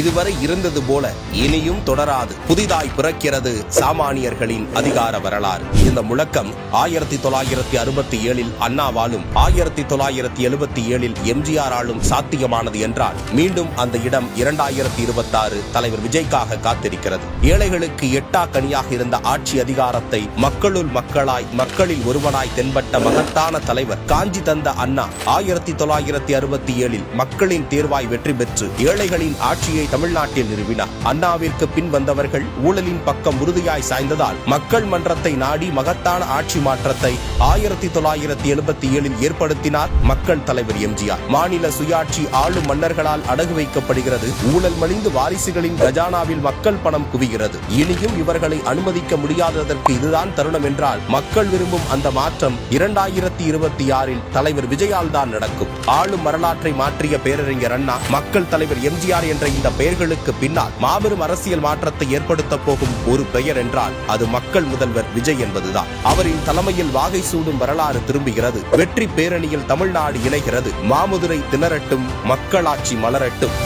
இதுவரை இருந்தது போல இனியும் தொடராது. புதிதாய் பிறக்கிறது சாமானியர்களின் அதிகார வரலாறு. இந்த முழக்கம் ஆயிரத்தி தொள்ளாயிரத்தி அறுபத்தி ஏழில் அண்ணாவாலும் ஆயிரத்தி தொள்ளாயிரத்தி எழுபத்தி ஏழில் எம்ஜிஆராலும் சாத்தியமானது என்றால் மீண்டும் அந்த இடம் இரண்டாயிரத்தி இருபத்தி ஆறு தலைவர் விஜய்க்காக காத்திருக்கிறது. ஏழைகளுக்கு எட்டா கனியாக இருந்த ஆட்சி அதிகாரத்தை மக்களுள் மக்களாய் மக்களில் ஒருவனாய் தென்பட்ட மகத்தான தலைவர் காஞ்சி தந்த அண்ணா ஆயிரத்தி தொள்ளாயிரத்தி அறுபத்தி ஏழில் மக்களின் தேர்வாய் வெற்றி பெற்று ஏழைகளின் ஆட்சியை தமிழ்நாட்டில் நிறுவினார். அண்ணாவிற்கு பின் வந்தவர்கள் ஊழலின் பக்கம் உறுதியாய் சாய்ந்ததால் மக்கள் மன்றத்தை நாடி மகத்தான ஆட்சி மாற்றத்தை ஆயிரத்தி தொள்ளாயிரத்தி எழுபத்தி ஏழில் ஏற்படுத்தினார் மக்கள் தலைவர் எம்ஜிஆர். மாநில சுயாட்சி ஆளும் மன்னர்களால் அடகு வைக்கப்படுகிறது. ஊழல் மலிந்து வாரிசுகளின் கஜானாவில் மக்கள் பணம் குவிகிறது. இனியும் இவர்களை அனுமதிக்க முடியாததற்கு இதுதான் தருணம் என்றால் மக்கள் விரும்பும் அந்த மாற்றம் இரண்டாயிரத்தி இருபத்தி ஆறில் தலைவர் விஜயால் தான் நடக்கும். ஆளும் வரலாற்றை மாற்றிய பேரறிஞர் அண்ணா மக்கள் தலைவர் எம்ஜிஆர் என்ற இந்த பெயர்களுக்கு பின்னால் மாபெரும் அரசியல் மாற்றத்தை ஏற்படுத்த போகும் ஒரு பெயர் என்றால் அது மக்கள் முதல்வர் விஜய் என்பதுதான். அவரின் தலைமையில் வாகை சூடும் வரலாறு திரும்புகிறது. வெற்றி பேரணியில் தமிழ்நாடு இணைகிறது. மாமுதுரை திணறட்டும் மக்களாட்சி மலரட்டும்.